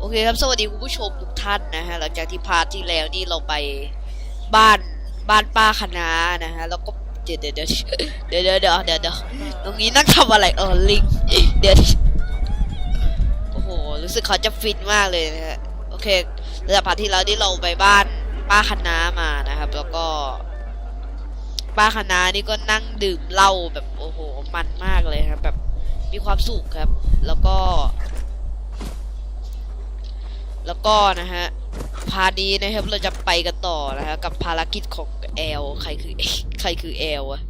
โอเคครับ สวัสดีคุณผู้ชมทุกท่านนะฮะ หลังจากที่พาร์ทที่แล้วนี่เราไปบ้านบ้านป้าคณะนะฮะ แล้วก็เดี๋ยวเดี๋ยวเดี๋ยวเดี๋ยวเดี๋ยวเดี๋ยวตรงนี้นั่งทำอะไรเออลิงเดี๋ยวโอ้โห รู้สึกเขาจะฟินมากเลยนะฮะ โอเคหลังจากพาร์ทที่แล้วนี่เราไปบ้านป้าคณะมานะครับ แล้วก็ ป้าคณะนี่ก็นั่งดื่มเหล้าแบบโอ้โห มันมากเลยครับแบบมีความสุขครับ แล้วก็ แล้วก็นะฮะพาร์ทนี้นะครับเราจะไปกันต่อนะฮะกับภารกิจของแอลใครคือใครคือแอลอะ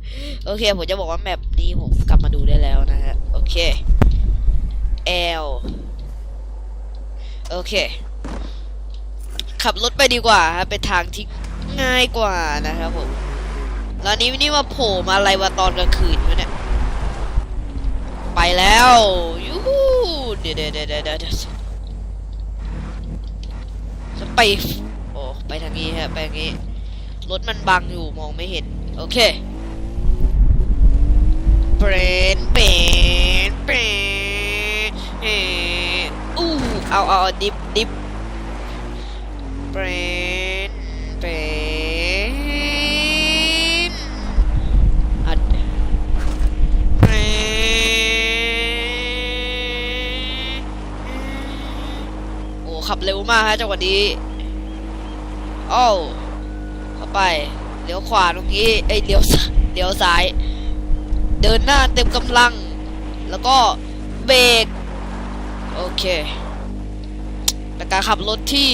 โอเคผมจะบอกว่าแมปนี้ผมกลับมาดูได้แล้วนะฮะโอเคแอลโอเค ขับรถไปดีกว่าฮะเป็นทางที่ง่ายกว่านะครับผมแล้วนี้นี่มาโผล่มาอะไรวะตอนกลางคืนวะเนี่ยไปแล้วยูฮูเดี๋ยวเดี๋ยวเดี๋ยวเดี๋ยวเดี๋ยวจะ ไปโอ้ไปทางนี้ฮะไปทางนี้รถมันบังอยู่มองไม่เห็น โอเคเปรนเปรนเปรนเอออู้เอาเอาเอาดิบดิบเปรนเปรนอัดเปรนโอ้ขับเร็วมากฮะจังหวะนี้ อ้าวเข้าไปเลี้ยวขวาตรงนี้เอ้ยเลี้ยวเลี้ยวซ้าย เดินหน้าเต็มกำลัง แล้วก็เบรกโอเคเป็นการขับรถที่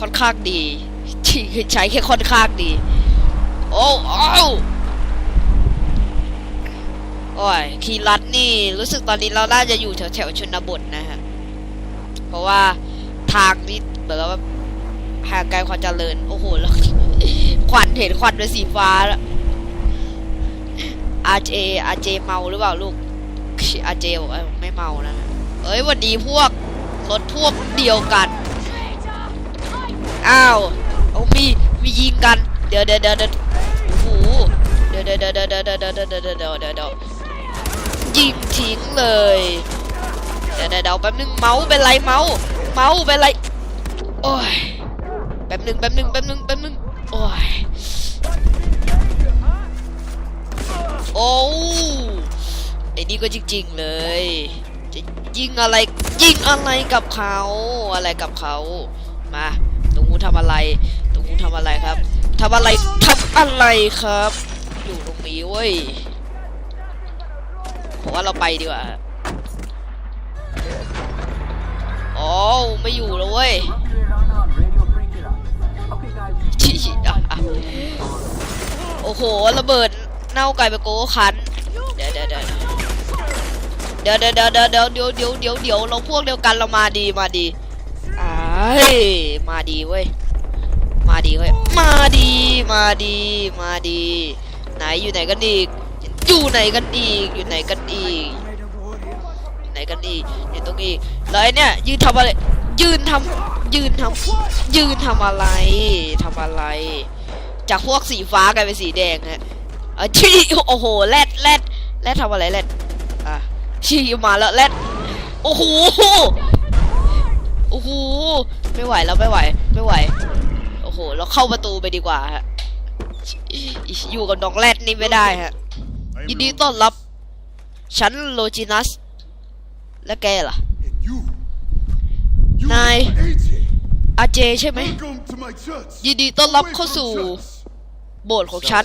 ค่อนข้างดีที่ใช้แค่ค่อนข้างดี โอ้โอ้วโอ้ยคีรัดนี่รู้สึกตอนนี้เราน่าจะอยู่แถวแถวชนบทนะฮะ เพราะว่าทางนี่เหมือนกับว่า ห่างไกลความเจริญ โอ้โห แล้วควันเห็นควันเป็นสีฟ้าแล้วอาเจอาเจเมาหรือเปล่าลูกอาเจบอกว่าไม่เมานะเอ้ยวันดีพวกรถพวกเดียวกันอ้าวเอามีมียิงกันเดี๋ยวเดี๋ยวเดี๋ยวเดี๋ยวโอ้โหเดี๋ยวเดี๋ยวเดี๋ยวเดี๋ยวเดี๋ยวเดี๋ยวเดี๋ยวเดี๋ยวเดี๋ยวยิงทิ้งเลยเดี๋ยวเดี๋ยวเดี๋ยวแป๊บนึงเมาส์เป็นไรเมาส์เมาส์เป็นไรโอ้ย แป๊บหนึ่งแป๊บหนึ่งแป๊บหนึ่งแป๊บหนึ่งโอ้ยโอ้ไอ้นี่ก็จริงๆเลย จะยิงอะไรยิงอะไรกับเขาอะไรกับเขามาตรงนู้นทำอะไร ตรงนู้นทำอะไรครับทำอะไรทำอะไรครับ อยู่ตรงนี้เว้ยผมว่าเราไปดีกว่าโอ้ไม่อยู่แล้วเว้ย โอ้โห ระเบิดเน่าไก่ไปโก้คัน เดี๋ยวเดี๋ยวเดี๋ยวเดี๋ยวเดี๋ยวเดี๋ยวเดี๋ยวเดี๋ยวเดี๋ยวเดี๋ยวเดี๋ยวเดี๋ยวเราพวกเดียวกันเรามาดีมาดีอ้ายมาดีเว้ย มาดีเว้ย มาดีมาดีมาดี ไหนอยู่ไหนกันอีก อยู่ไหนกันอีก อยู่ไหนกันอีกไหนกันอีกอยู่ตรงนี้แล้วไอ้เนี่ยยืนทำอะไร ยืนทำยืนทำยืนทำอะไรทำอะไร จากพวกสีฟ้ากลายเป็นสีแดงฮะอะชี้โอ้โหแรดแรดแรดทำอะไรแรดอะชี้มาแล้วแรดโอ้โหโอ้โหไม่ไหวแล้วไม่ไหว ไม่ไหว โอ้โหเราเข้าประตูไปดีกว่าฮะอยู่กับน้องแรดนี่ไม่ได้ฮะยินดีต้อนรับฉันโลจินัสและแกล่ะ And you, you Này. AJ, อาเจใช่ไหม welcome to my church. ยินดีต้อนรับ Away เข้า from สู่ church. โบสถ์ของฉัน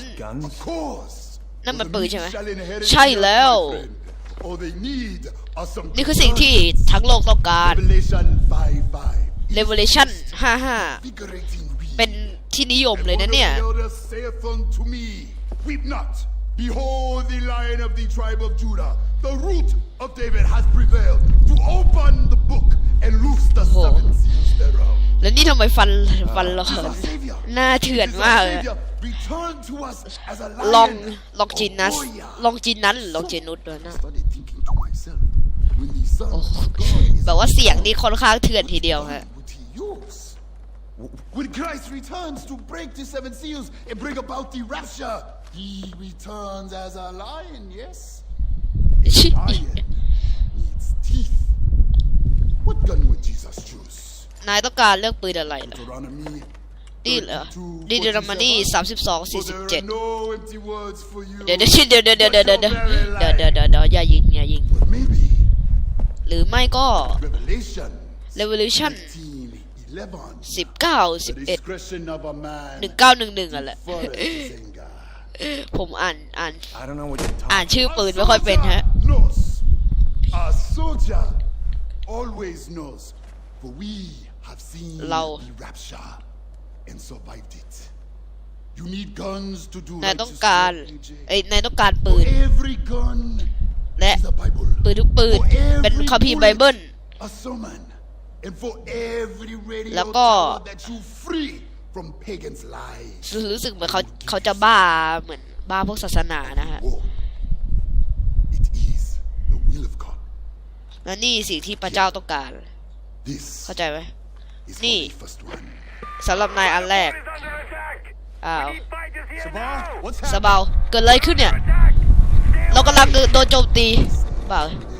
Of course. นั่นมัน For the ปืน meek ใช่ไหม shall inherit ใช่ the earth, แล้ว my friend. All they need are some นี่คือสิ่งที่ guns. ทั้งโลกต้องการ Revelation 5:5. Revelation 55 Invigorating read. เป็นที่นิยมเลยนะ One เนี่ย of the elders saith unto me, Weep not. Behold, the lion of the tribe of Judah, the root of David, has prevailed to open the book and loose the Oh. seven seals thereof. แล้วนี่ทำไมฟันฟันเรา He's our savior. หน้าเถื่อน He's มาก our เลย savior. Return to us as a ลอง lion. ลองจินนัส a warrior. ลองจินนั้นหรือลองจินนุสด้วยนะ Started thinking to myself, when the son Oh. of God is แบบว่าเสียงนี่ค่อนข้างเถื่อนทีเดียวฮะ would he use? When Christ returns to break the seven seals and bring about the rapture, he returns as a lion, yes? นายต้องการเลือกปืนอะไรล่ะนี่เหรอดิเดอรมานี่สามสิบสองสี่สิบเจ็ดเดี๋ยวเดี๋ยวเดี๋ยวเดี๋ยวเดี๋ยวเดี๋ยวเดี๋ยวเดี๋ยวเดี๋ยวเดี๋ยวยวเดี๋ยวอย่ายิงอย่ายิง หรือไม่ก็ Revelation Revolution สิบเก้าสิบเอ็ดหนึ่งเก้าหนึ่งหนึ่งอะแหละ ผมอ่านอ่าน I don't know what you're อ่าน talking ชื่อปืนไม่ค่อยเป็นฮะ knows. A soldier always knows. For we have seen Lao. the rapture and survived it. You need guns to do นายต้อง righteous การ work, AJ. เอ้ยนายต้องการปื For น every gun และ is a Bible. ปืนทุกปืน For เป็น every คัมภีร์ไบ bullet, เบิล a sermon. And for every radio แล้วก็ tower that you free from pagans' lies. รู้สึกเหมือนเขาเขาจะบ้าเหมือนบ้าพวกศาสนานะฮะ War. It is the will of God. และนี่สิ่งที่พระเจ้าต้องการ This เข้าใจไหม is for Ni. the first one. สำหรับนายอันแรก is under attack. อ้าว Need fighters here Sabah, now. what's ส happening? บาวเกิดอะไรขึ้นเนี่ย Attack. Stay เรากำลังโดนโจมตีเปล่า Go forth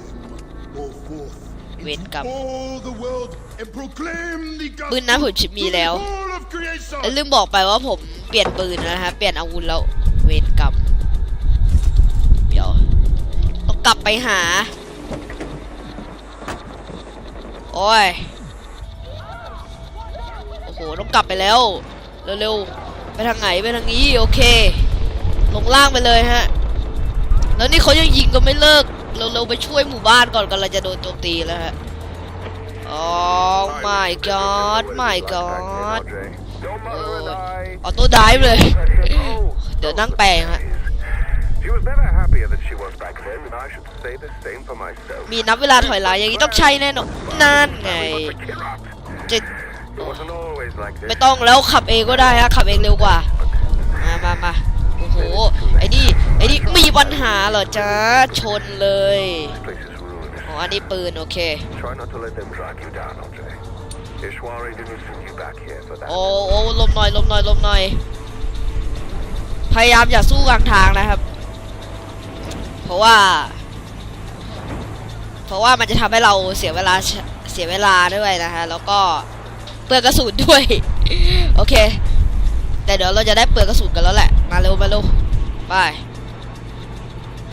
เวรกรรม all the world and proclaim the ปืนนั้นผม gospel มี to แล้ว the whole of creation. เอ้ยลืมบอกไปว่าผมเปลี่ยนปืนแล้วนะฮะเปลี่ยนอาวุธแล้วเวรกรรมเดี๋ยวต้องกลับไปหา โอ้ยโอ้โหต้องกลับไปแล้วเร็วๆไปทางไหนไปทางนี้โอเค ลงล่างไปเลยฮะ แล้วนี่เขายังยิงก็ไม่เลิก เร็วๆไปช่วยหมู่บ้านก่อนกำลังจะโดนโจมตีแล้วฮะโอ้ my god my god ออโต้ไดฟ์เลย เดี๋ยวนั่งแปลงฮะ มีนับเวลาถอยหลังอย่างนี้ต้องใช่แน่นอนนั่นไงจะไม่ต้องแล้วขับเองก็ได้ฮะขับเองเร็วกว่า มามามาโอ้โห ไอ้นี่ ไอ้นี่มีปัญหาเหรอจ๊ะ ชนเลย This place is ruined. อ๋อ อันนี้ปืน โอเค Try not to let them drag you down, Andre. Ishwari didn't send you back here for that. โอ้โอ้ลมหน่อย ลมหน่อย ลมหน่อย พยายามอย่าสู้กลางทางนะครับ เพราะว่า เพราะว่ามันจะทำให้เราเสียเวลา เสียเวลาด้วยนะฮะ แล้วก็เปลืองกระสุนด้วย โอเค แต่เดี๋ยวเราจะได้เปลืองกระสุนกันแล้วแหละ มาเร็ว มาเร็ว ไป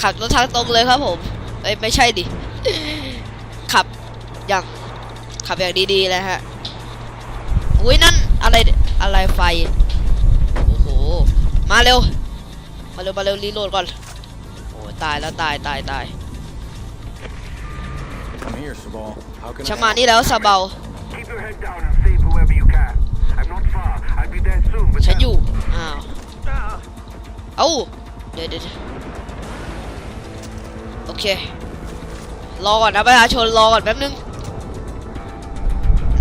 ขับรถทางตรงเลยครับผมเอ้ยไม่ใช่ดิ ขับอย่างขับอย่างดีๆเลยฮะ อุ้ยนั่นอะไรอะไรไฟ โอ้โห มาเร็ว มาเร็วมาเร็วรีโหลดก่อน โอ้ตายแล้วตายตายตาย I'm here, Sabal. How can ฉัน I มา help? นี่แล้วซาเบา Keep your head down and save whoever you can. I'm not far. I'll be there soon. But ฉัน now- อยู่ อ้าว เอ้า เดี๋ยวเดี๋ยวเดี๋ยว โอเค รอก่อนนะประชาชนรอก่อนแป๊บนึง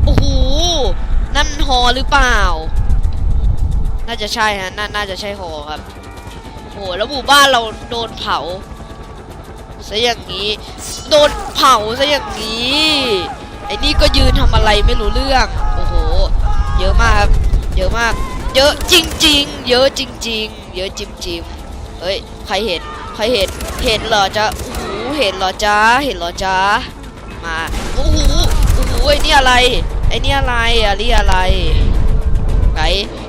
โอ้โห นั่นฮอหรือเปล่า น่าจะใช่ฮะ น่า น่าจะใช่ฮอครับโอ้โห แล้วหมู่บ้านเราโดนเผาซะอย่างนี้ โดนเผาซะอย่างนี้ ไอ้นี่ก็ยืนทำอะไรไม่รู้เรื่อง โอ้โห เยอะมากครับ เยอะมาก เยอะจริง ๆ เยอะจริง ๆ เยอะจริงๆเฮ้ย ใครเห็น ใครเห็น เห็นเหรอจะ เห็นเหรอจ๊ะเห็นเหรอจ๊ะมาโอ้โหโอ้โหไอ้นี่อะไรไอ้นี่อะไรอะนี่อะไรไหน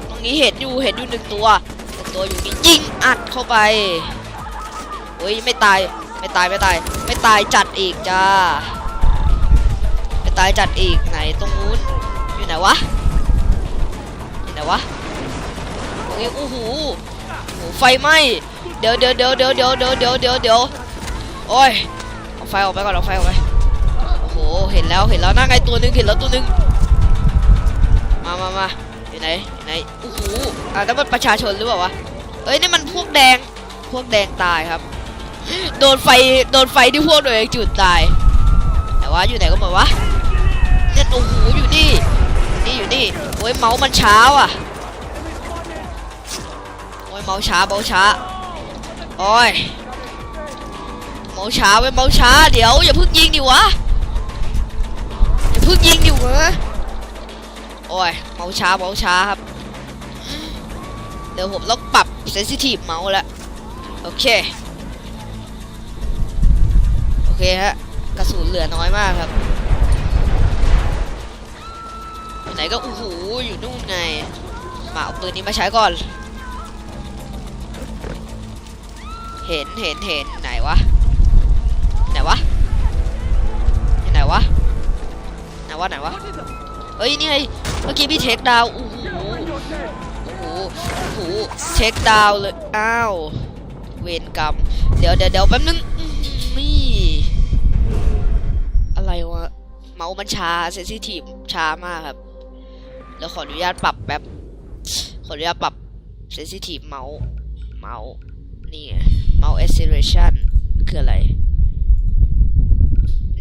ตรงนี้เห็นอยู่เห็นอยู่หนึ่งตัวหนึ่งตัวอยู่นี่ยิงอัดเข้าไปเฮ้ยไม่ตายไม่ตายไม่ตาย ไม่ตายจัดอีกจ้าไม่ตายจัดอีกไหนตรงนู้นอยู่ไหนวะอยู่ไหนวะโอ้ยโอ้โหโอ้โหไฟไหม้เดี๋ยวเดี๋ยวเดี๋ยวเดี๋ยวเดี๋ยวเดี๋ยวเดี๋ยวเดี๋ยว โอ้ยเอาไฟออกไปก่อนเอาไฟออกไปโอ้โหเห็นแล้วเห็นแล้วนั่งไงตัวหนึงเห็นแล้วตัวหนึงมามามาอยู่ไหนอยู่ไหนโอ้โหอะนั่นมันประชาชนหรือเปล่าวะเอ้ยนี่มันพวกแดงพวกแดงตายครับ โดนไฟโดนไฟที่พวกตัวเองจุดตาย แต่ว่าอยู่ไหนก็หมดวะเนี่ยโอ้โหอยู่นี่นี่อยู่นี่โอ้ยเมาส์มันช้าว่ะโอ้ยเมาส์ช้าเมาส์ช้าโอ้ย เมาช้าเว้เมาช้า เดี๋ยวอย่าเพิ่งยิงดิวะอย่าเพิ่งยิงดิวะโอ้ยเมาช้าเมาช้าครับ เดี๋ยวผมต้องปรับเซนซิทีฟเมาส์แล้วโอเค โอเคฮะกระสุนเหลือน้อยมากครับไหนก็โอ้โหอยู่นู่นไงมาเอาปืนนี้มาใช้ก่อน เห็นเห็นเห็นไหนวะ วะไหนวะเฮ้ยนี่ไงเมื่อกี้พี่เช็คดาวโอ้โหโอ้โหโอ้โหเช็คดาวเลยอ้าวเวรกรรมเดี๋ยวเดี๋ยวเดี๋ยวแป๊บนึงนี่อะไรวะเมาส์มันช้าเซนซิทีฟช้ามากครับเดี๋ยวขออนุญาตปรับแป๊บขออนุญาตปรับเซนซิทีฟเมาส์เมาส์นี่ไงเมาส์ acceleration คืออะไร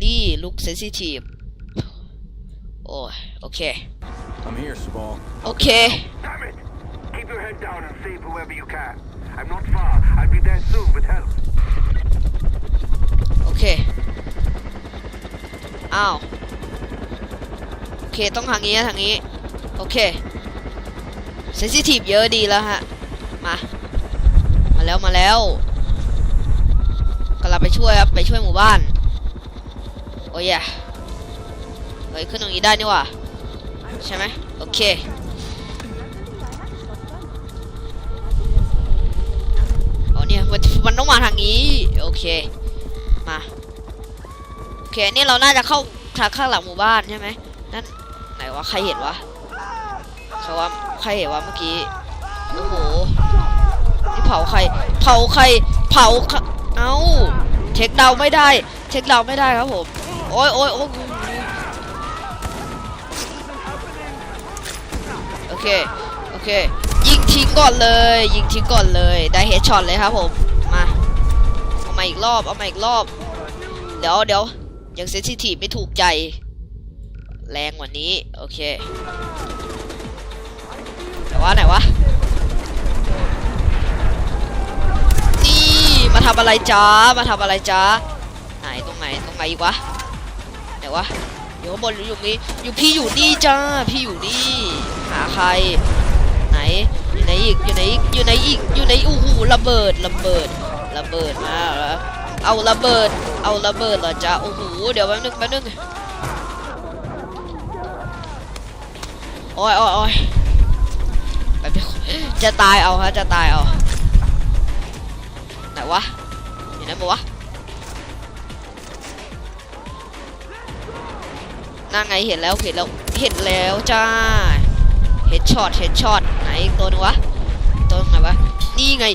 นี่ look sensitive โอ้ยโอเค I'm here, Sabal. โอเค Damn it! Keep your head down and save whoever you can. I'm not far. I'll be there soon with help. โอเค อ้าว โอเค ต้องทางนี้นะทางนี้ โอเค เซนซิทีฟเยอะดีแล้วฮะ มา มาแล้วมาแล้วกำลังไปช่วยครับ ไปช่วยหมู่บ้าน โอ้ยอะเฮ้ยขึ้นตรงนี้ได้นี่ว่าใช่ไหมโอเคอ๋อเนี่ยมันมันต้องมาทางนี้โอเคมาโอเคนี่เราน่าจะเข้าทางข้างหลังหมู่บ้านใช่ไหมนั่นไหนวะใครเห็นวะใครวะใครเห็นวะเมื่อกี้โอ้โหนี่เผาใครเผาใครเผาเอ้าเช็คดาวไม่ได้ เช็คดาวไม่ได้ครับผมโอ้ยโอ้ยโอ้ย เค โอเค ยิงทิ้งก่อนเลย ยิงทิ้งก่อนเลย ได้เฮดช็อตเลยครับผม มา เอามาอีกรอบ เอามาอีกรอบ เดี๋ยวเดี๋ยวยังเซนซิทีฟไม่ถูกใจ แรงกว่านี้ โอเค แต่ว่าไหนวะ นี่ มาทำอะไรจ้า มาทำอะไรจ้า ไหนตรงไหนตรงไหนอีกวะ ไหนวะ อยู่ข้างบนหรืออยู่นี่อยู่พี่อยู่นี่จ้า พี่อยู่นี่ หาใคร ไหน อยู่ไหนอีก อยู่ไหนอีก อยู่ไหนอีก อยู่ไหนอู้หูระเบิด ระเบิด ระเบิดมาแล้วเอาระเบิด เอาระเบิดเหรอจ๊ะโอ้โห เดี๋ยวแป๊บนึงแป๊บนึงโอ้ยโอ้ยโอ้ยแป๊บนึงจะตายเอาฮะ จะตายเอา ไหนวะอยู่ไหนหมดวะ นั่งไงเห็นแล้วเห็นแล้วเห็นแล้วจ้าเห็นช็อตเห็นช็อตไหนตัวนึงวะตัวไหนวะนี่ไง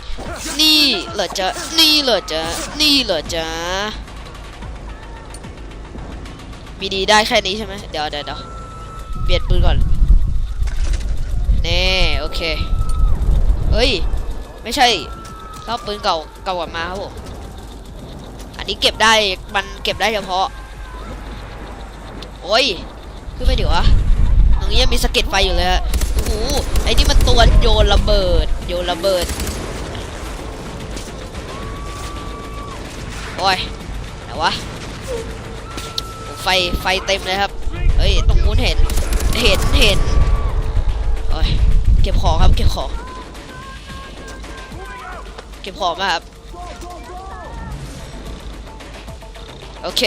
นี่เหรอจ๊ะนี่เหรอจ๊ะนี่เหรอจ๊ะมีดีได้แค่นี้ใช่ไหมเดี๋ยวเดี๋ยวเดี๋ยวเปลี่ยนปืนก่อนเน่โอเคเฮ้ยไม่ใช่รอบปืนเก่าเก่ากว่ามาครับผมอันนี้เก็บได้มันเก็บได้เฉพาะ โอ้ยขึ้นไปเดี๋ยวอะตรงนี้ยังมีสะเก็ดไฟอยู่เลยฮะโอ้โหไอ้นี่มันตัวโยนระเบิด โยนระเบิด โอ้ยไหนวะไฟไฟเต็มเลยครับ เฮ้ยตรงนู้นเห็น เห็นเห็นโอ้ยเก็บของครับเก็บของ เก็บของมาครับ โอเค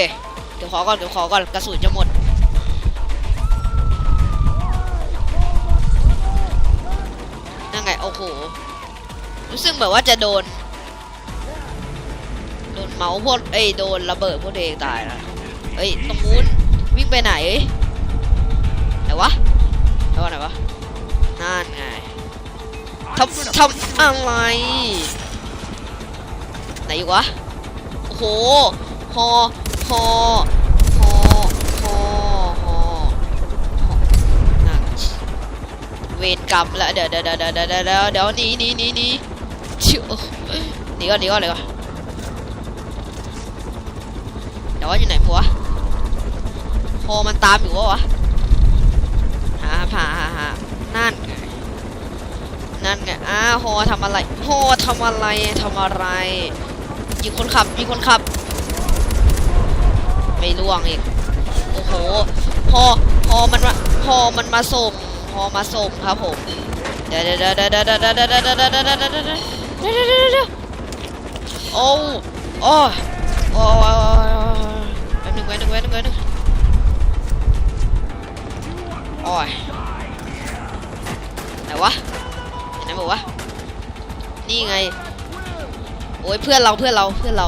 เก็บของก่อนเก็บของก่อนกระสุนจะหมด โอ้โห รู้สึกแบบว่าจะโดน โดนเมาส์พวกเอ้ยโดนระเบิดพวกเองตายนะเอ้ยตรงนู้นวิ่งไปไหนไหนวะไหนวะไหนวะนั่นไงทำทำอะไรไหนอีกวะโอ้โหฮอฮอฮอฮอฮอนั่น เวรกรรมล้วเดี๋ยวเดี๋ยวเดี๋ยวเดี๋ยวเดี๋ยวเดี๋ยวเดี๋ยวหนีหนีหนีหนีชิวหนีก่อนหนีก่อนเลยก่อนเดี๋ยวว่าอยู่ไหนพัวะพอมันตามอยู่วะวะหาหาหาหานั่นไงนั่นไงอ้าฮอทำอะไรฮอทำอะไรทำอะไรยิงคนขับยิงคนขับ ไม่ล่วงอีกโอ้โหฮอฮอมันมาฮอมันมาส่ง อมาส่งครับผมเดี๋ยวเดี๋ยวเดี๋ยวเดี๋ยวเดี๋ยวเดี๋ยวเดี๋ยวเดี๋ยวเดี๋ยวเดี๋ยวเดี๋ยวเดี๋ยวเดี๋ยวเดี๋ยวเดี๋ยวเดี๋ยวโอ้โอ้โอ้แป๊บนึงแป๊บนึงแป๊บนึงแป๊บนึงโอ้ยวะเห็นไหนบอกวะนี่ไงโอ้ยเพื่อนเราเพื่อนเราเพื่อนเรา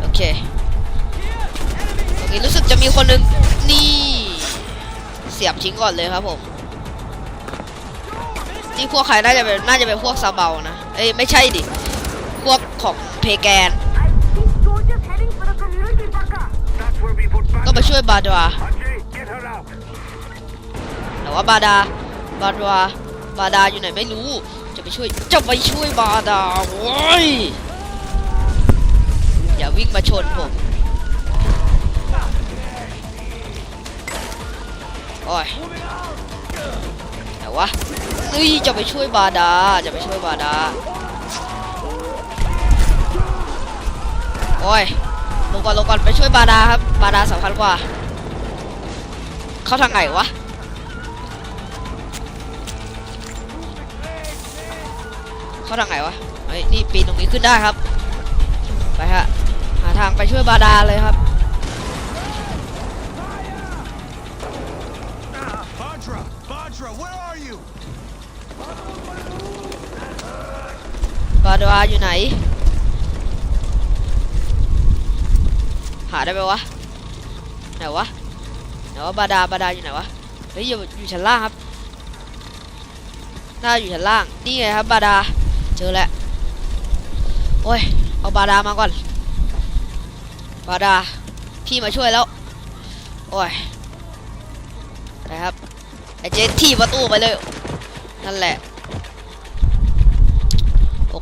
โอเคตรงนี้รู้สึกจะมีคนนึงนี่เสียบทิ้งก่อนเลยครับผม นี่พวกใครน่าจะเป็นน่าจะเป็นพวกซาเบานะ เอ้ยไม่ใช่ดิ พวกของเพแกน ก็ไปช่วยบาดา Ajay, get her out. แต่ว่าบาดา บาดวา บาดาอยู่ไหนไม่รู้ จะไปช่วย จะไปช่วยบาดาโว้ย อย่าวิ่งมาชนผมโอ้ย วะเฮ้ยจะไปช่วยบาดา จะไปช่วยบาดา โอ้ย ลงก่อนลงก่อนไปช่วยบาดาครับ บาดาสำคัญกว่า เข้าทางไหนวะ เข้าทางไหนวะ เฮ้ย นี่ปีนตรงนี้ขึ้นได้ครับ ไปฮะ หาทางไปช่วยบาดาเลยครับาดาอยู่ไหน หาได้ไหมวะ ไหนวะ ไหนวะบาดาบาดาอยู่ไหนวะ เฮ้ยอยู่อยู่ชั้นล่างครับ น่าอยู่ชั้นล่าง นี่ไงครับบาดา เจอแล้ว โอ้ย เอาบาดามาก่อน บาดา พี่มาช่วยแล้ว โอ้ยไปครับไอเจนที่ประตูไปเลย นั่นแหละ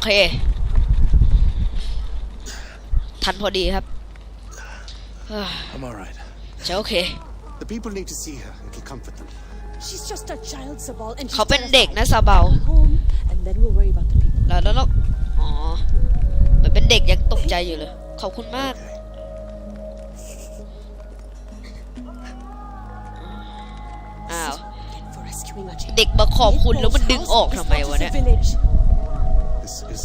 เค ทันพอดีครับเฮ้ย I'm all right. จะโอเค The people need to see her. It'll comfort them. She's just a child, Sabal, and เขาเป็นเด็กนะซาเบา home, and then we'll worry about the people. แล้วแล้วแล้วอ๋อเหมือนเป็นเด็กยังตกใจอยู่เลย ขอบคุณมาก อ้าว For rescuing Ajay. เด็กมาขอบคุณแล้วมันดึงออกทำไมวะเนี่ย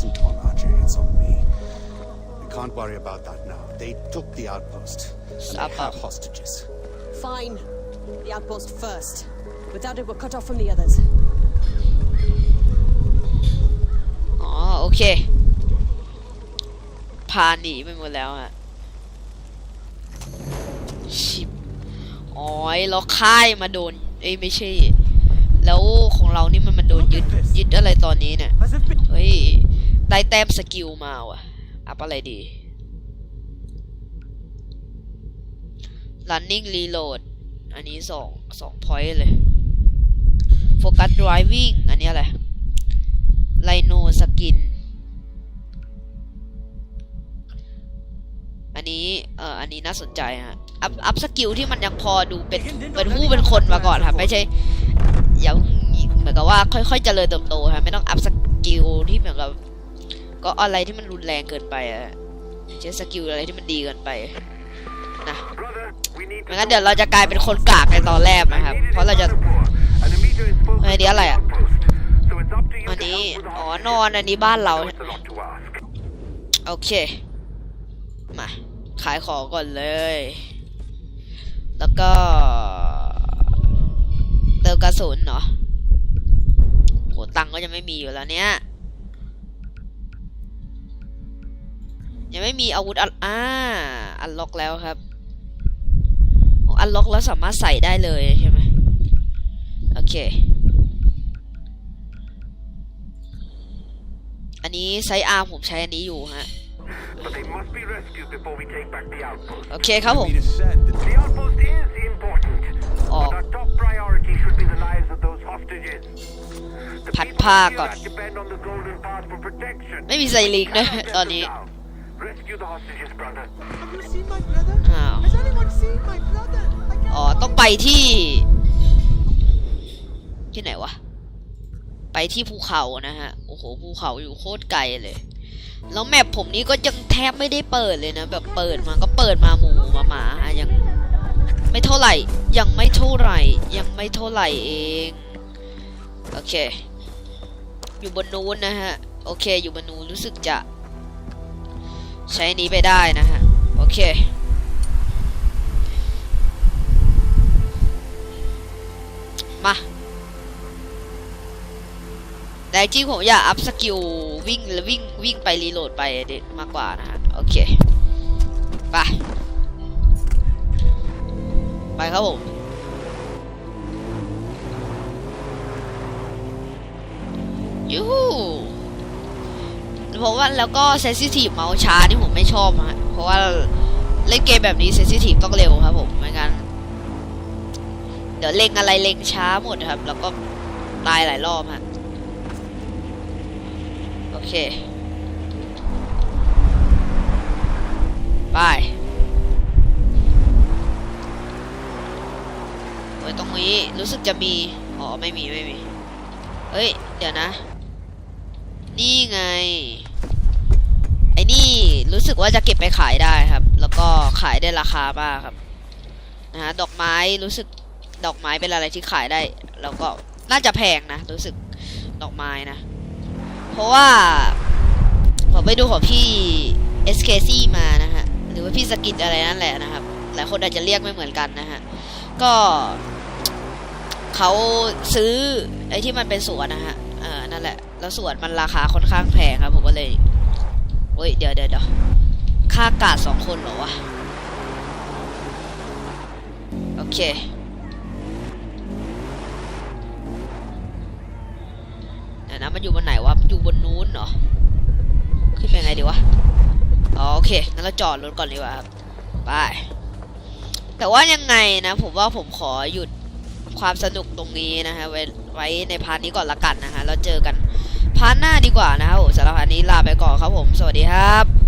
Village. This isn't on Ajay, it's on me. We can't worry about that now. They took the outpost. And they Stop have up. hostages. Fine. The outpost first. Without it, we're cut off from the others. อ๋อโอเค พาหนีไปหมดแล้วฮะชิบอ๋อยแล้วค่ายมาโดน เอ้ยไม่ใช่ แล้วของเรานี่มันมาโดน ยึดยึดอะไรตอนนี้เนี่ย เฮ้ย ได้แต้มสกิลมาว่ะ อัพอะไรดี running reload อันนี้สองสอง point เลย focus driving อันนี้อะไร rhino skin อันนี้ เอ่อ อันนี้น่าสนใจฮะ อัพ อัพสกิลที่มันยังพอดูเป็น เป็นผู้เป็นคนมาก่อนครับ ไม่ใช่ อย่า เหมือนกับว่าค่อยๆเจริญเติบโตฮะไม่ต้องอัพสกิลที่เหมือนกับก็อะไรที่มันรุนแรงเกินไปอะใช้สกิลอะไรที่มันดีเกินไป brother, we need ไม่งั้นเดี๋ยวเราจะกลายเป็นคนกากในตอนแรกนะครับ เพราะเราจะ And the meter is focused เฮ้ยเดี๋ยวอะไรอะอันนี้อ๋อนอนอันนี้บ้านเราโอเค มา ขายของก่อนเลย แล้วก็เติมกระสุนเนาะ ตังก็จะไม่มีอยู่แล้วเนี่ยยังไม่มีอาวุธอ่าอันล็อกแล้วครับอันล็อกแล้วสามารถใส่ได้เลยใช่ไหมโอเค อันนี้ไซอาร์ผมใช้อันนี้อยู่ฮะโอเคครับผม Rita said that The outpost is important. Oh. But our top priority should be the lives of those hostages. The Pat people pa here ก่อน depend on the golden path for protection. ไม่มีไซลิงด้วย Cannot let ตอน them นี้ down. Rescue the hostages, brother. Have you seen my brother? อ้าว Has anyone seen my brother? I can't อ๋อ ต้องไปที่ ที่ไหนวะ ไปที่ภูเขานะฮะ โอ้โห ภูเขาอยู่โคตรไกลเลย แล้วแมปผมนี้ก็ยังแทบไม่ได้เปิดเลยนะ แบบเปิดมาก็เปิดมาหมูมาหมาฮะยัง ไม่เท่าไหร่ ยังไม่เท่าไหร่ ยังไม่เท่าไหร่เอง โอเค อยู่บนนู้นนะฮะ โอเค อยู่บนนู้นรู้สึกจะ ใช้นี้ไปได้นะฮะ โอเคมาแต่จริงผมอยากอัพสกิลวิ่งแล้ววิ่งวิ่งไปรีโหลดไปเด็ดมากกว่านะฮะ โอเค ไป ไปครับผมยูฮูผมว่าแล้วก็เซนซิทีฟเมาส์ช้านี่ผมไม่ชอบฮะเพราะว่าเล่นเกมแบบนี้เซนซิทีฟต้องเร็วครับผมไม่งั้นเดี๋ยวเล็งอะไรเล็งช้าหมดครับ แล้วก็ตายหลายรอบฮะโอเค ไป เฮ้ตรงนี้รู้สึกจะมี อ๋อ ไม่มีไม่มีเฮ้ย เดี๋ยวนะ นี่ไง ไอ้นี่รู้สึกว่าจะเก็บไปขายได้ครับ แล้วก็ขายได้ราคามากครับนะฮะดอกไม้รู้สึกดอกไม้เป็นอะไรที่ขายได้ แล้วก็น่าจะแพงนะ รู้สึกดอกไม้นะ เพราะว่าผมไปดูของพี่ SKC มานะฮะ หรือว่าพี่สกิดอะไรนั่นแหละนะครับ หลายคนอาจจะเรียกไม่เหมือนกันนะฮะ ก็เขาซื้อไอ้ที่มันเป็นสวนนะฮะเออนั่นแหละ แล้วสวนมันราคาค่อนข้างแพงครับ ผมก็เลยเฮ้ยเดี๋ยวเดี๋ยวเดี๋ยวค่ากาดสองคนเหรอวะ โอเคเดี๋ยวนะมันอยู่บนไหนวะ มันอยู่บนนู้นเหรอ ขึ้นไปไงดีวะ อ๋อโอเค งั้นเราจอดรถก่อนดีกว่าครับ ไป แต่ว่ายังไงนะ ผมว่าผมขอหยุดความสนุกตรงนี้นะฮะไว้ไว้ในพาร์ทนี้ก่อนละกันนะฮะแล้วเจอกันพาร์ทหน้าดีกว่านะครับผมสำหรับพาร์ทนี้ลาไปก่อนครับผม สวัสดีครับ